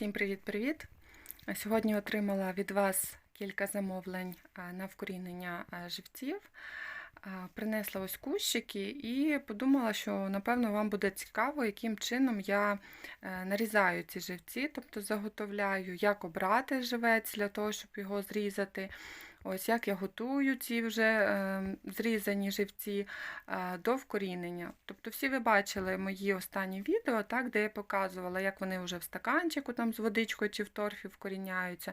Всім привіт-привіт! Сьогодні отримала від вас кілька замовлень на вкорінення живців. Принесла ось кущики і подумала, що напевно вам буде цікаво, яким чином я е, нарізаю ці живці, тобто заготовляю, як обрати живець для того, щоб його зрізати. Ось як я готую ці вже е, зрізані живці е, до вкорінення. Тобто всі ви бачили мої останні відео, так, де я показувала, як вони вже в стаканчику там з водичкою чи в торфі вкоріняються,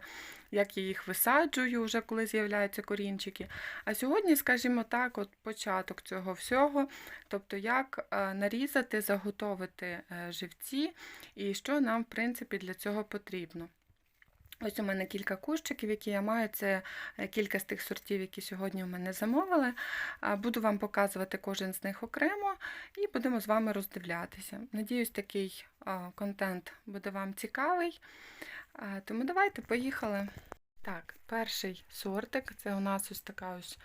як я їх висаджую, вже коли з'являються корінчики. А сьогодні, скажімо так, от початок цього всього, тобто як е, нарізати, заготовити е, живці і що нам, в принципі, для цього потрібно. Ось у мене кілька кущиків, які я маю. Це е, кілька з тих сортів, які сьогодні у мене замовили. Буду вам показувати кожен з них окремо і будемо з вами роздивлятися. Надіюсь, такий контент буде вам цікавий. Тому давайте поїхали. Так, перший сортик це у нас ось така ось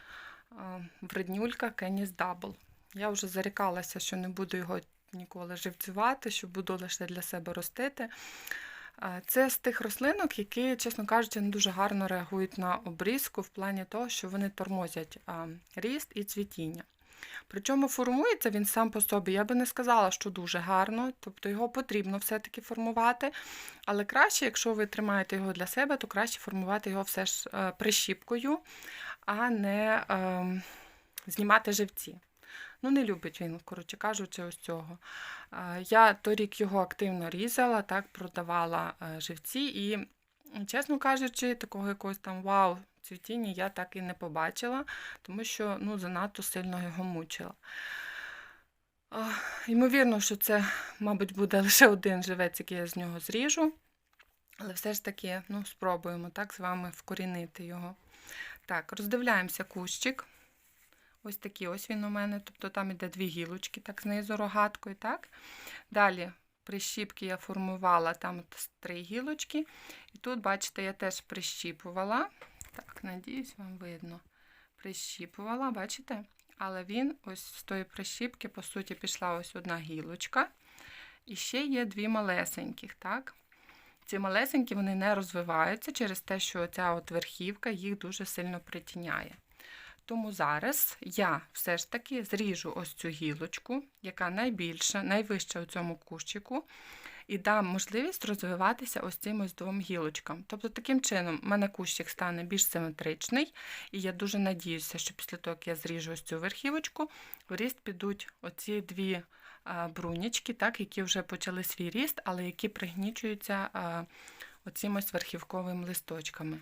вреднюлька Кеніс Дабл. Я вже зарікалася, що не буду його ніколи живцювати, що буду лише для себе ростити. Це з тих рослинок, які, чесно кажучи, не дуже гарно реагують на обрізку в плані того, що вони тормозять ріст і цвітіння. Причому формується він сам по собі. Я би не сказала, що дуже гарно, тобто його потрібно все-таки формувати. Але краще, якщо ви тримаєте його для себе, то краще формувати його все ж е, прищіпкою, а не е, знімати живці. Ну, не любить він, коротше кажучи, ось цього. Я торік його активно різала, так, продавала е, живці, і, чесно кажучи, такого якогось там вау, цвітіння я так і не побачила, тому що ну, занадто сильно його мучила. Ймовірно, що це, мабуть, буде лише один живець, який я з нього зріжу. Але все ж таки ну, спробуємо так, з вами вкорінити його. Так, роздивляємося кущик. Ось такий ось він у мене, тобто там іде дві гілочки, так, знизу рогаткою. так. Далі прищіпки я формувала там три гілочки. І тут, бачите, я теж прищіпувала. Так, надіюсь, вам видно. Прищіпувала, бачите? Але він ось з тої прищіпки, по суті, пішла ось одна гілочка. І ще є дві малесеньких, так? Ці малесенькі вони не розвиваються через те, що ця от верхівка їх дуже сильно притіняє. Тому зараз я все ж таки зріжу ось цю гілочку, яка найбільша, найвища у цьому кущику, і дам можливість розвиватися ось цим ось двом гілочкам. Тобто, таким чином, в мене кущик стане більш симетричний, і я дуже надіюся, що після того, як я зріжу ось цю верхівочку, в ріст підуть оці дві брунічки, так, які вже почали свій ріст, але які пригнічуються оцим ось верхівковими листочками.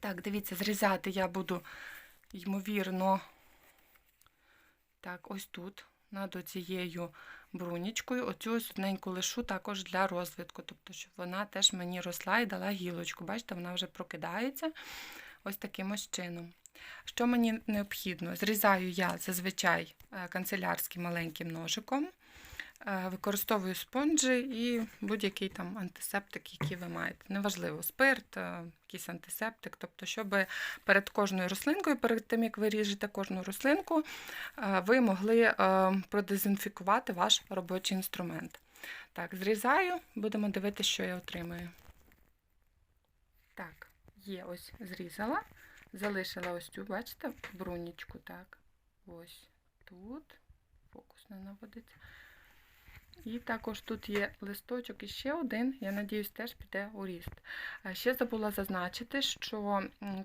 Так, дивіться, зрізати я буду ймовірно, так, ось тут, над цією брунічкою, оцю ось одненьку лишу також для розвитку, тобто, щоб вона теж мені росла і дала гілочку. Бачите, вона вже прокидається ось таким ось чином. Що мені необхідно? Зрізаю я зазвичай е, канцелярським маленьким ножиком. Е, використовую спонжі і будь-який там антисептик, який ви маєте. Неважливо, спирт, е, якийсь антисептик, тобто, щоб перед кожною рослинкою, перед тим, як ви ріжете кожну рослинку, е, ви могли продезінфікувати ваш робочий інструмент. Так, зрізаю, будемо дивитися, що я отримаю. Так, є ось зрізала, залишила ось цю, бачите, брунічку, так, ось тут, фокус не наводиться. І також тут є листочок і ще один, я надіюсь, теж піде у ріст. Ще забула зазначити, що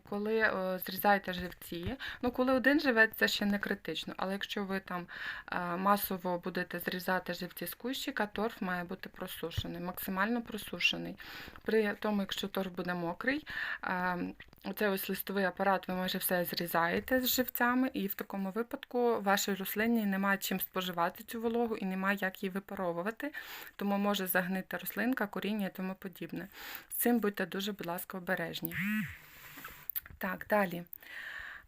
коли е, зрізаєте живці, ну коли один живець, це ще не критично, але якщо ви там е, масово будете зрізати живці з кущика, торф має бути просушений, максимально просушений. При тому, якщо торф буде мокрий, Оцей ось листовий апарат, ви майже все зрізаєте з живцями, і в такому випадку вашій рослині немає чим споживати цю вологу і немає як її випаровувати, тому може загнити рослинка, коріння і тому подібне. З цим будьте дуже, будь ласка, обережні. Так, далі.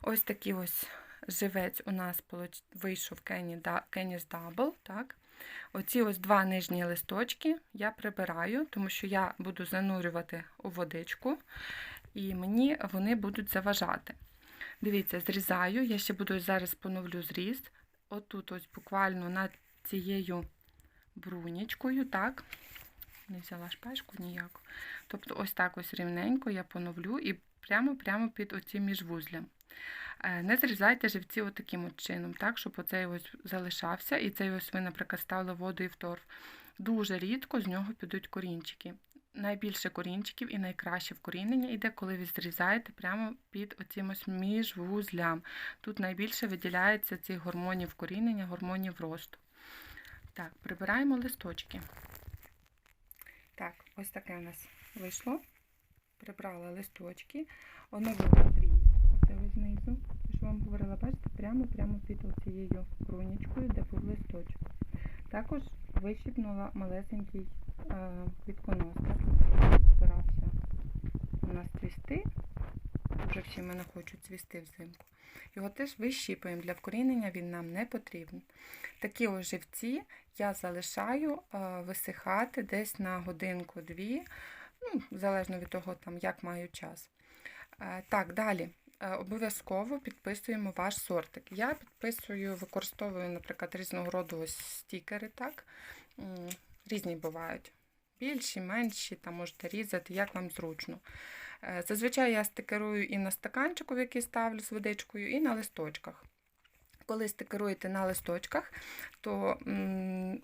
Ось такий ось живець у нас вийшов Kenis Double. так. Оці ось два нижні листочки я прибираю, тому що я буду занурювати у водичку і мені вони будуть заважати. Дивіться, зрізаю, я ще буду зараз поновлю зріз. Отут, ось буквально над цією брунічкою, так, не взяла шпажку ніяку. Тобто ось так ось рівненько я поновлю і прямо-прямо під оцім міжвузлям. Е, Не зрізайте живці отаким от чином, так, щоб оцей ось залишався, і цей ось ви, наприклад, ставили воду і в торф. Дуже рідко з нього підуть корінчики. Найбільше корінчиків і найкраще вкорінення йде, коли ви зрізаєте прямо під оцим ось міжвузлям. Тут найбільше виділяється цих гормонів корінення, гормонів росту. Так, прибираємо листочки. Так, ось таке у нас вийшло. Прибрала листочки. Оновила трій. Оце ось знизу. Я ж вам говорила, бачите, прямо-прямо під оцією крунічкою, де був листочок. Також вищипнула малесенький е, квітконос, збирався у нас цвісти. Дуже всі в мене хочуть цвісти взимку. Його теж вищіпуємо. Для вкорінення він нам не потрібен. Такі ось живці я залишаю е, висихати десь на годинку-дві, ну, залежно від того, там, як маю час. Е, Так, далі. Е, Обов'язково підписуємо ваш сортик. Я підписую, використовую, наприклад, різного роду стікери, так? Різні бувають. Більші, менші, там можете різати, як вам зручно. Е, Зазвичай я стикерую і на стаканчику, в який ставлю з водичкою, і на листочках. Коли стикеруєте на листочках, то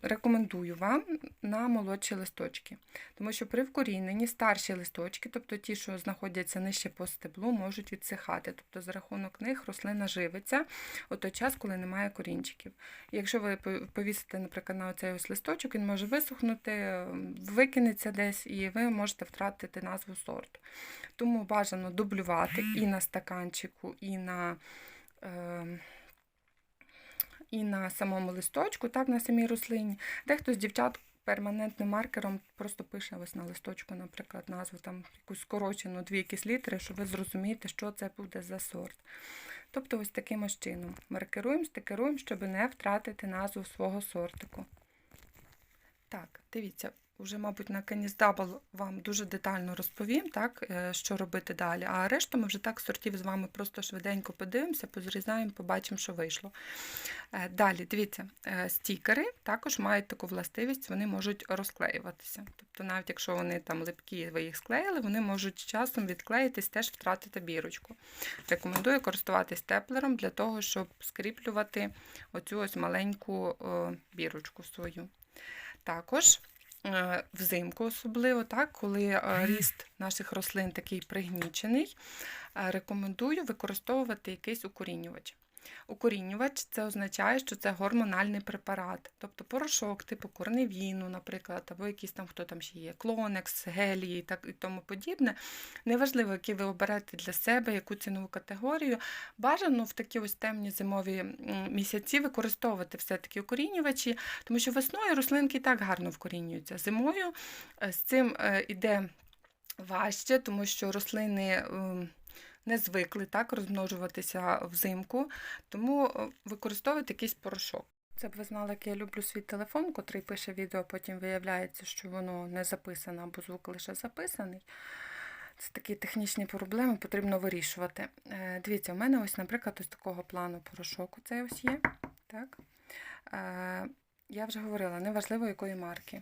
рекомендую вам на молодші листочки. Тому що при вкоріненні старші листочки, тобто ті, що знаходяться нижче по стеблу, можуть відсихати. Тобто за рахунок них рослина живиться у той час, коли немає корінчиків. Якщо ви повісите, наприклад, на оцей ось листочок, він може висохнути, викинеться десь, і ви можете втратити назву сорту. Тому бажано дублювати і на стаканчику, і на. Е, і на самому листочку, так, на самій рослині. Дехто з дівчат перманентним маркером просто пише ось на листочку, наприклад, назву там якусь скорочену дві якісь літери, щоб ви зрозумієте, що це буде за сорт. Тобто ось таким ось чином маркеруємо, стикеруємо, щоб не втратити назву свого сортику. Так, дивіться, вже, мабуть, на Double вам дуже детально розповім, так, е, що робити далі. А решту ми вже так сортів з вами просто швиденько подивимося, позрізаємо, побачимо, що вийшло. Е, Далі, дивіться, е, стікери також мають таку властивість, вони можуть розклеюватися. Тобто, навіть якщо вони там липкі, ви їх склеїли, вони можуть з часом відклеїтись, теж втратити бірочку. Рекомендую користуватись теплером для того, щоб скріплювати оцю ось маленьку бірочку свою. Також взимку особливо, так, коли е, ріст наших рослин такий пригнічений, е, рекомендую використовувати якийсь укорінювач. Укорінювач це означає, що це гормональний препарат, тобто порошок типу корневіну, наприклад, або якийсь там, хто там ще є, клонекс, гелії і так і тому подібне. Неважливо, які ви оберете для себе, яку цінову категорію. Бажано в такі ось темні зимові місяці використовувати все-таки укорінювачі, тому що весною рослинки і так гарно вкорінюються. Зимою е, з цим е, іде важче, тому що рослини. Не звикли так розмножуватися взимку, тому е, використовуйте якийсь порошок. Це б ви знали, як я люблю свій телефон, котрий пише відео, потім виявляється, що воно не записано або звук лише записаний. Це такі технічні проблеми, потрібно вирішувати. Е, Дивіться, у мене ось, наприклад, ось такого плану порошок оцей ось є. Так? Е, Я вже говорила, неважливо якої марки.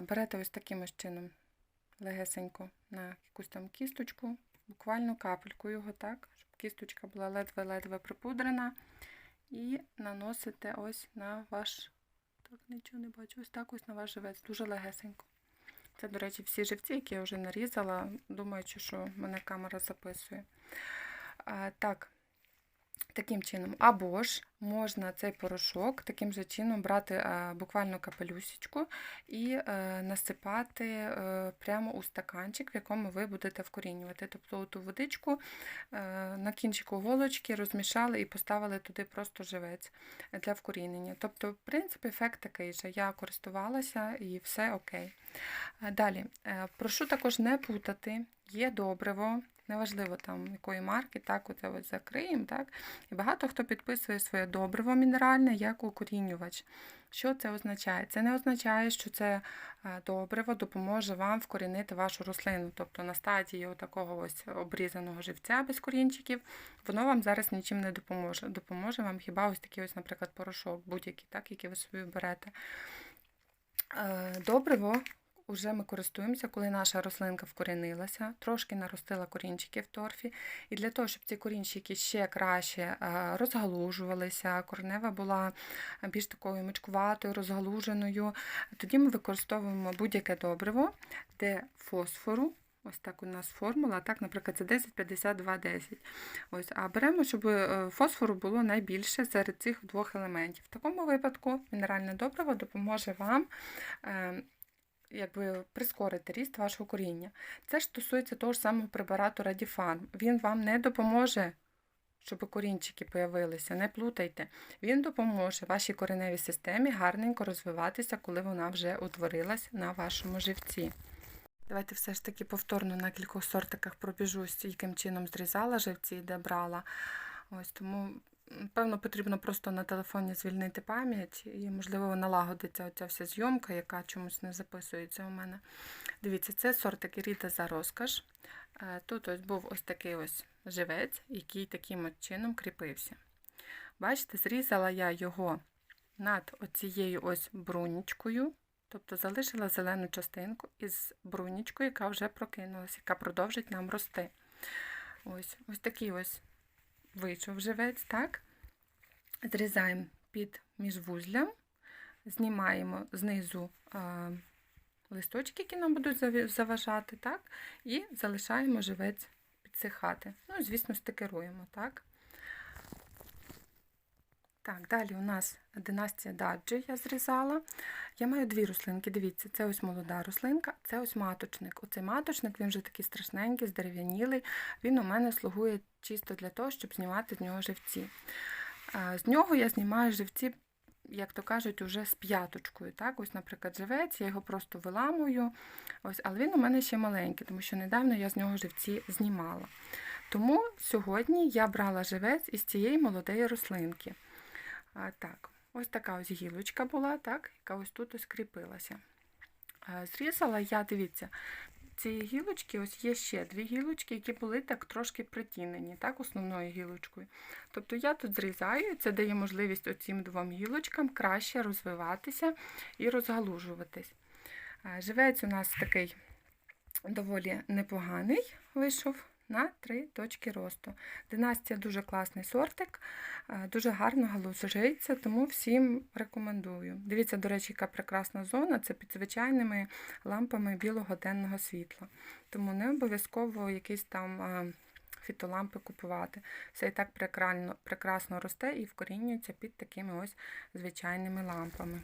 Берете ось таким ось чином легесенько на якусь там кісточку, буквально капельку його, так, щоб кісточка була ледве-ледве припудрена. І наносите ось на ваш. Так, нічого не бачу, ось так ось на ваш живець, дуже легесенько. Це, до речі, всі живці, які я вже нарізала, думаючи, що мене камера записує. А, так, таким чином. Або ж можна цей порошок таким же чином брати буквально капелюсечку і е, насипати е, прямо у стаканчик, в якому ви будете вкорінювати. Тобто ту водичку е, на кінчику голочки розмішали і поставили туди просто живець для вкорінення. Тобто, в принципі, ефект такий же. Я користувалася і все окей. Е, Далі, е, прошу також не путати, є добриво, неважливо там якої марки, так, оце ось закриємо. Так? І багато хто підписує своє добриво мінеральне як укорінювач. Що це означає? Це не означає, що це е, добриво допоможе вам вкорінити вашу рослину. Тобто на стадії такого ось обрізаного живця без корінчиків, воно вам зараз нічим не допоможе. Допоможе вам хіба ось такий ось, наприклад, порошок, будь-який, так, який ви собі берете. Е, Добриво вже ми користуємося, коли наша рослинка вкорінилася, трошки наростила корінчики в торфі. І для того, щоб ці корінчики ще краще е, розгалужувалися, коренева була більш такою мичкуватою, розгалуженою, тоді ми використовуємо будь-яке добриво, де фосфору. Ось так у нас формула, так, наприклад, це 10, 52, 10. Ось, а беремо, щоб е, фосфору було найбільше серед цих двох елементів. В такому випадку мінеральне добриво допоможе вам е, якби, прискорити ріст вашого коріння. Це ж стосується того ж самого препарату Radifarm. Він вам не допоможе. Щоб корінчики появилися, не плутайте. Він допоможе вашій кореневій системі гарненько розвиватися, коли вона вже утворилась на вашому живці. Давайте все ж таки повторно на кількох сортиках пробіжусь, яким чином зрізала живці і де брала. Ось тому, певно, потрібно просто на телефоні звільнити пам'ять і, можливо, налагодиться оця вся зйомка, яка чомусь не записується у мене. Дивіться, це сортик Ріта за розкаш. Е, Тут ось був ось такий ось живець, який таким от чином кріпився. Бачите, зрізала я його над оцією ось брунічкою. Тобто залишила зелену частинку із брунічкою, яка вже прокинулася, яка продовжить нам рости. Ось ось такий ось вийшов живець, так? Зрізаємо під міжвузлям, знімаємо знизу листочки, які нам будуть заважати, так? І залишаємо живець підсихати. Ну, звісно, стикеруємо, так? Так, далі у нас династія даджі я зрізала. Я маю дві рослинки. Дивіться, це ось молода рослинка, це ось маточник. Оцей маточник, він вже такий страшненький, здерев'янілий. Він у мене слугує чисто для того, щоб знімати з нього живці. З нього я знімаю живці, як то кажуть, уже з п'яточкою. Так? Ось, наприклад, живець, я його просто виламую. Ось, але він у мене ще маленький, тому що недавно я з нього живці знімала. Тому сьогодні я брала живець із цієї молодої рослинки. А, так, ось така ось гілочка була, так, яка ось тут ось. А, зрізала я, дивіться, цієї гілочки ось є ще дві гілочки, які були так трошки притінені, так, основною гілочкою. Тобто я тут зрізаю, це дає можливість оцим двом гілочкам краще розвиватися і розгалужуватись. Живець у нас такий доволі непоганий вийшов на три точки росту. Династія дуже класний сортик, е, дуже гарно галузується, тому всім рекомендую. Дивіться, до речі, яка прекрасна зона це під звичайними лампами білого денного світла. Тому не обов'язково якісь там е, фітолампи купувати. Все і так прекрасно, прекрасно росте і вкорінюється під такими ось звичайними лампами.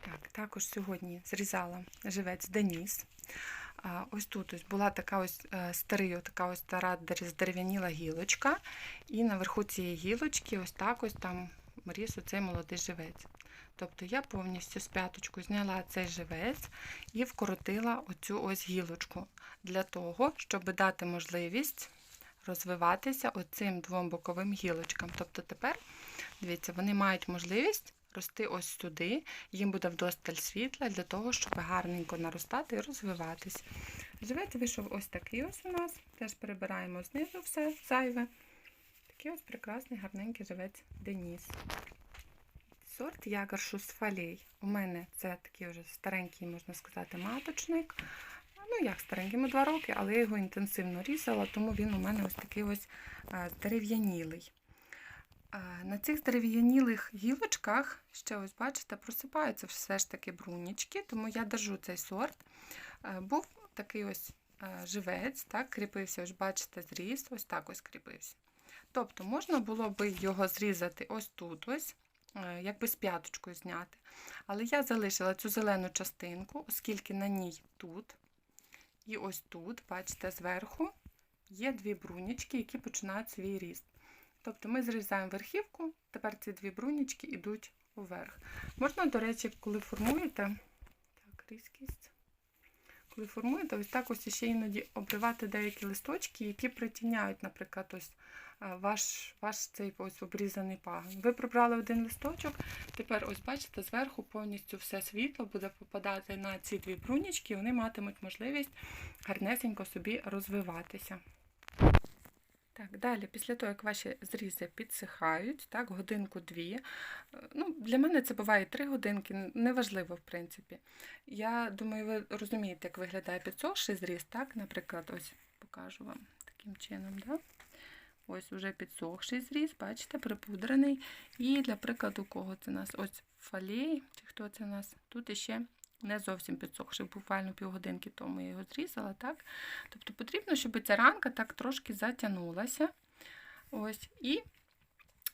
Так, також сьогодні зрізала живець Деніс. Ось тут ось була така ось е, старий, така ось стара здерев'яніла гілочка, і наверху цієї гілочки ось так ось там ріс оцей молодий живець. Тобто я повністю з п'яточку зняла цей живець і вкоротила оцю ось гілочку для того, щоб дати можливість розвиватися оцим двом боковим гілочкам. Тобто тепер, дивіться, вони мають можливість рости ось сюди, їм буде вдосталь світла для того, щоб гарненько наростати і розвиватись. Живець вийшов ось такий ось у нас. Теж перебираємо знизу все зайве. Такий ось прекрасний, гарненький живець Деніс. Сорт Ягершус фалей. У мене це такий вже старенький, можна сказати, маточник. Ну, як старенький, йому два роки, але я його інтенсивно різала, тому він у мене ось такий ось дерев'янілий. На цих дерев'янілих гілочках ще ось, бачите, просипаються все ж таки брунічки, тому я держу цей сорт. Е, Був такий ось е, живець, так, кріпився, ось бачите, зріс, ось так ось кріпився. Тобто можна було би його зрізати ось тут, ось, е, якби з п'яточкою зняти. Але я залишила цю зелену частинку, оскільки на ній тут і ось тут, бачите, зверху є дві брунічки, які починають свій ріст. Тобто ми зрізаємо верхівку, тепер ці дві брунічки йдуть уверх. Можна, до речі, коли формуєте, так, різкість. Коли формуєте, ось так ось ще іноді обривати деякі листочки, які притіняють, наприклад, ось ваш, ваш цей ось обрізаний пагон. Ви прибрали один листочок, тепер ось бачите, зверху повністю все світло буде попадати на ці дві брунічки, і вони матимуть можливість гарнесенько собі розвиватися. Так, далі, після того, як ваші зрізи підсихають, так, годинку-дві. е, Ну, для мене це буває три годинки, неважливо, в принципі. Я думаю, ви розумієте, як виглядає підсохший зріз, так? Наприклад, ось покажу вам таким чином. Да? Ось уже підсохший зріз, бачите, припудрений. І для прикладу, кого це у нас? Ось фалей, чи хто це у нас? Тут іще не зовсім підсохший, буквально півгодинки тому я його зрізала, так? Тобто потрібно, щоб ця ранка так трошки затягнулася. Ось, і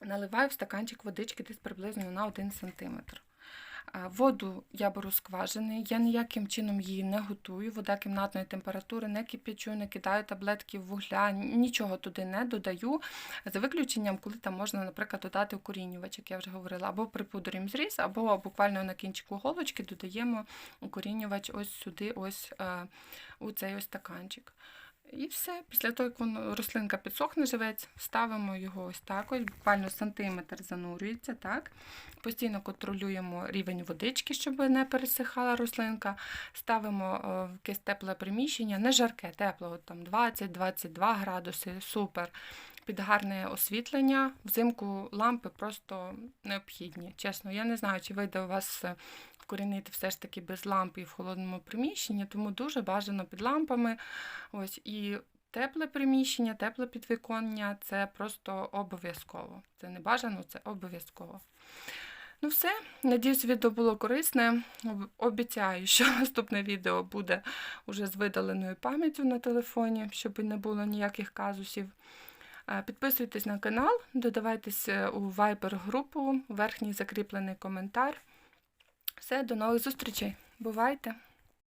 наливаю в стаканчик водички десь приблизно на 1 см. Воду я беру скважини, я ніяким чином її не готую. Вода кімнатної температури, не кип'ячу, не кидаю таблетки вугля, нічого туди не додаю. За виключенням, коли там можна, наприклад, додати укорінювач, як я вже говорила, або припудрюємо зріз, або буквально на кінчику голочки додаємо укорінювач ось сюди, ось е, у цей ось стаканчик. І все. Після того, як рослинка підсохне живець, ставимо його ось так, ось, буквально сантиметр занурюється. так. Постійно контролюємо рівень водички, щоб не пересихала рослинка. Ставимо е, в якесь тепле приміщення, не жарке, тепле, от там 20-22 градуси, супер. Під гарне освітлення. Взимку лампи просто необхідні. Чесно, я не знаю, чи вийде у вас е, вкорінити все ж таки без ламп і в холодному приміщенні, тому дуже бажано під лампами. Ось і тепле приміщення, тепле підвіконня це просто обов'язково. Це не бажано, це обов'язково. Ну, все, надіюсь, відео було корисне. Обіцяю, що наступне відео буде уже з видаленою пам'яттю на телефоні, щоб не було ніяких казусів. Е, Підписуйтесь на канал, додавайтесь е, у Viber групу, верхній закріплений коментар. Все, до нових зустрічей. Бувайте!